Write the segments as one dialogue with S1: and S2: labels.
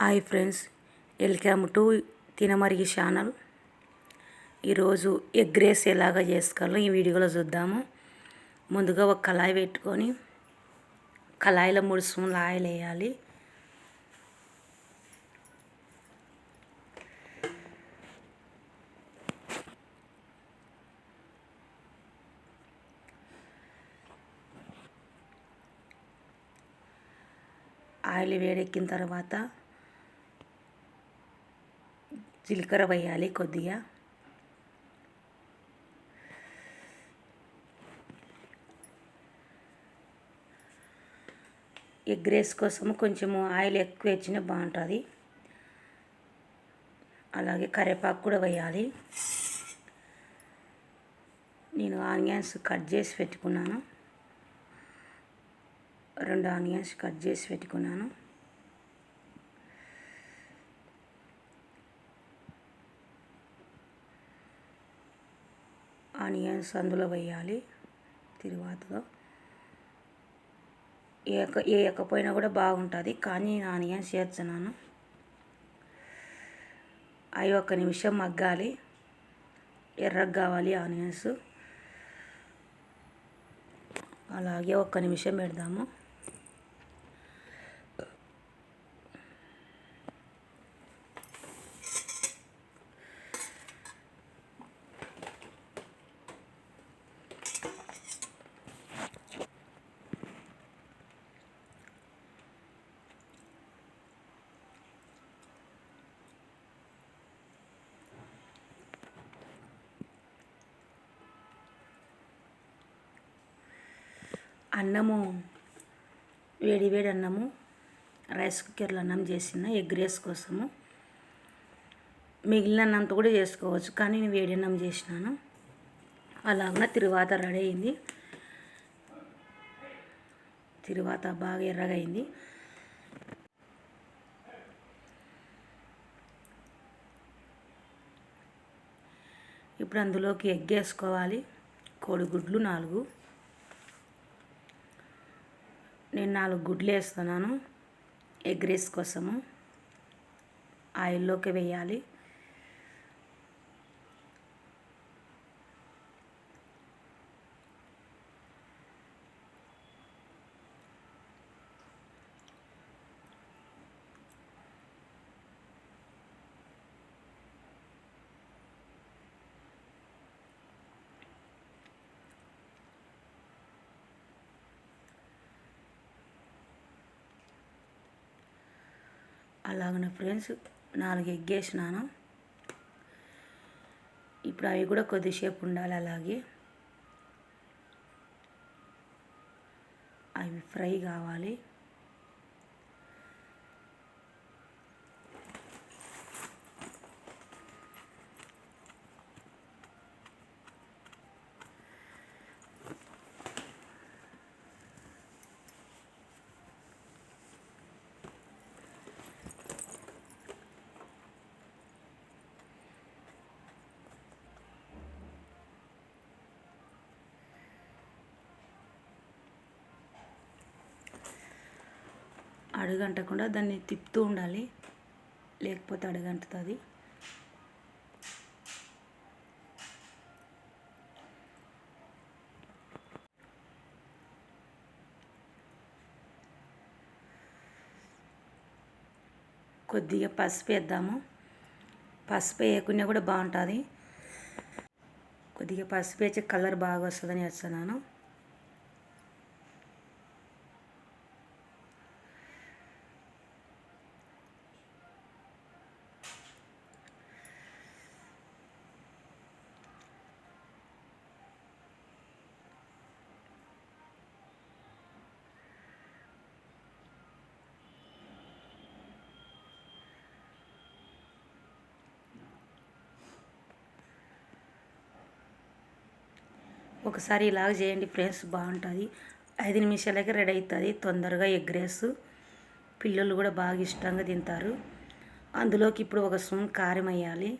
S1: Hi friends welcome to తినమరిగి channel. ఈరోజు egg rice ఎలాగ చేసుకోవాలో ఈ వీడియోలో చూద్దాము. ముందుగా ఒక కళాయి పెట్టుకొని కళాయిలో మూడు స్పూన్లు ఆయిల్ వేయాలి. ఆయిల్ వేడెక్కిన తర్వాత జీలకర్ర వేయాలి కొద్దిగా. ఎగ్ రైస్ కోసము కొంచెము ఆయిల్ ఎక్కువ వేసిన బాగుంటుంది. అలాగే కరివేపాకు కూడా వేయాలి. నేను ఆనియన్స్ కట్ చేసి పెట్టుకున్నాను. రెండు ఆనియన్స్ కట్ చేసి పెట్టుకున్నాను. ఆనియన్స్ అందులో వేయాలి తిరువాతలో. ఏక వేయకపోయినా కూడా బాగుంటుంది. కానీ నేను ఆనియన్స్ చేస్తున్నాను. అవి ఒక నిమిషం మగ్గాలి. ఎర్రగా కావాలి ఆనియన్స్. అలాగే ఒక్క నిమిషం పెడదాము. అన్నము వేడి వేడి అన్నము రైస్ కుక్కర్లో అన్నం చేసిన ఎగ్ రైస్ కోసము. మిగిలిన అన్నంతో కూడా చేసుకోవచ్చు కానీ నేను వేడి అన్నం చేసినాను. అలాగ తిరువాత రెడీ అయింది. తిరువాత బాగా ఎర్రగా అయింది ఇప్పుడు అందులోకి ఎగ్ వేసుకోవాలి. కోడిగుడ్లు నాలుగు. నేను నాలుగు గుడ్లు వేస్తున్నాను ఎగ్ రైస్ కోసము. ఆయిల్లోకి వేయాలి. అలాగనే ఫ్రెండ్స్ నాలుగు ఎగ్ వేసినాను. ఇప్పుడు అవి కూడా కొద్దిసేపు ఉండాలి అలాగే. అవి ఫ్రై కావాలి. అడుగంటకుండా దాన్ని తిప్పుతూ ఉండాలి. లేకపోతే అడుగంటుతుంది. కొద్దిగా పసుపు వేద్దాము. పసుపు వేయకుండా కూడా బాగుంటుంది. కొద్దిగా పసుపు వేసి కలర్ బాగా వస్తుందని వేస్తున్నాను. ఒకసారి ఇలాగ చేయండి ఫ్రెండ్స్ బాగుంటుంది. ఐదు నిమిషాలకే రెడీ అవుతుంది తొందరగా ఎగ్ రైస్. పిల్లలు కూడా బాగా ఇష్టంగా తింటారు. అందులోకి ఇప్పుడు ఒక స్పూన్ కారం వేయాలి.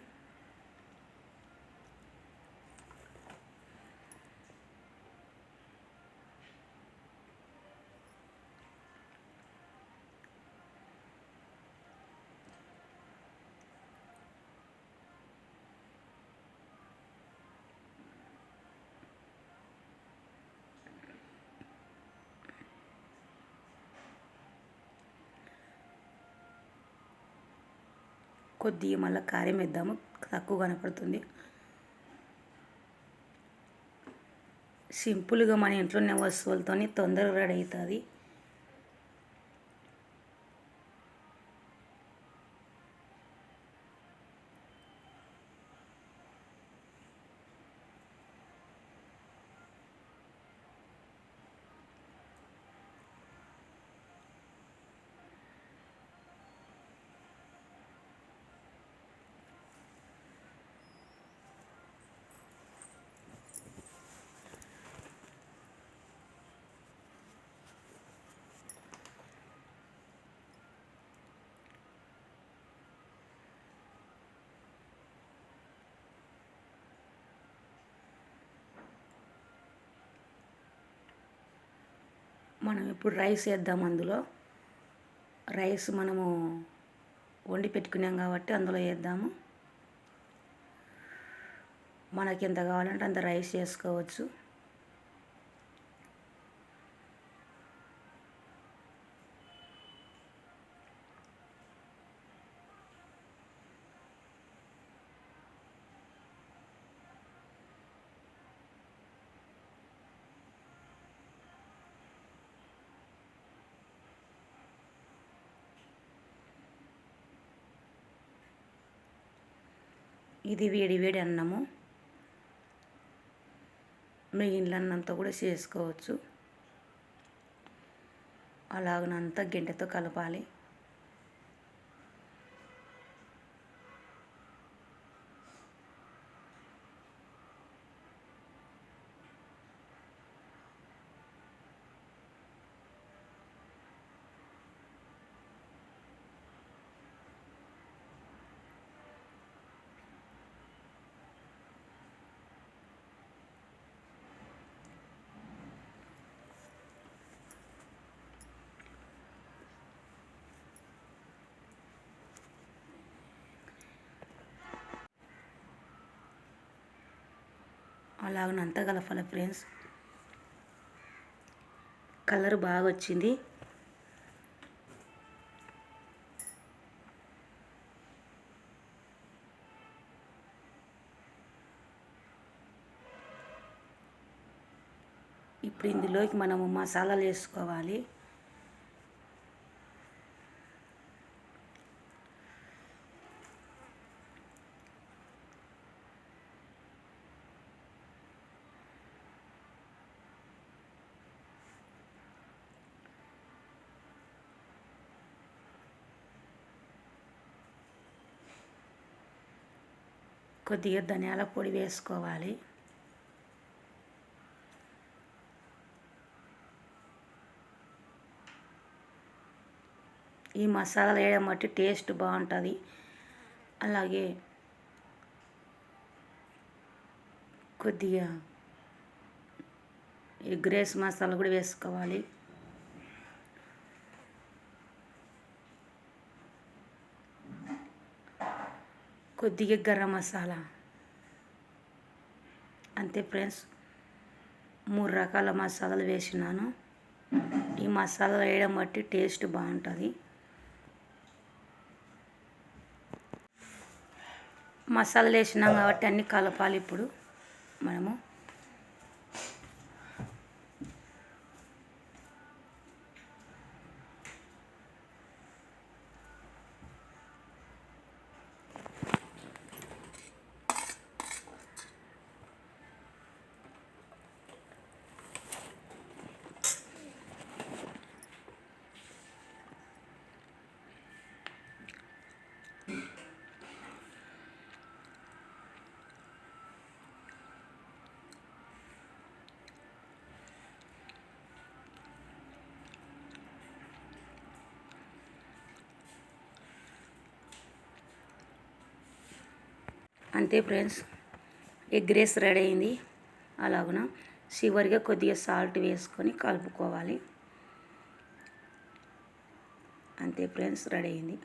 S1: కొద్దిగా మళ్ళీ కారం వేద్దాము. తక్కువ కనపడుతుంది. సింపుల్గా మన ఇంట్లో ఉన్న వస్తువులతోని తొందరగా రెడీ అవుతుంది. మనం ఇప్పుడు రైస్ వేద్దాం అందులో? రైస్ మనము వండి పెట్టుకున్నాం కాబట్టి అందులో వేద్దాము. మనకి ఎంత కావాలంటే అంత రైస్ చేసుకోవచ్చు ఇది వేడి వేడి అన్నము. మిగిలిన అన్నంతో కూడా చేసుకోవచ్చు. అలాగనంతా గంటతో కలపాలి. అలాగనంతా కలపాలి ఫ్రెండ్స్. కలర్ బాగా వచ్చింది. ఇప్పుడు ఇందులోకి మనము మసాలాలు వేసుకోవాలి. కొద్దిగా ధనియాల పొడి వేసుకోవాలి. ఈ మసాలాలు వేయడం బట్టి టేస్ట్ బాగుంటుంది. అలాగే కొద్దిగా ఎగ్ రైస్ మసాలా కూడా వేసుకోవాలి. కొద్దిగా గరం మసాలా. అంతే ఫ్రెండ్స్ మూడు రకాల మసాలాలు వేసినాను. ఈ మసాలా వేయడం బట్టి టేస్ట్ బాగుంటుంది. మసాలా వేసినాం కాబట్టి అన్నీ కలపాలి ఇప్పుడు మనము. అంతే ఫ్రెండ్స్ ఎగ్ రైస్ రెడీ అయింది. అలాగున చివరిగా కొద్దిగా సాల్ట్ వేసుకొని కలుపుకోవాలి. అంతే ఫ్రెండ్స్ రెడీ అయింది.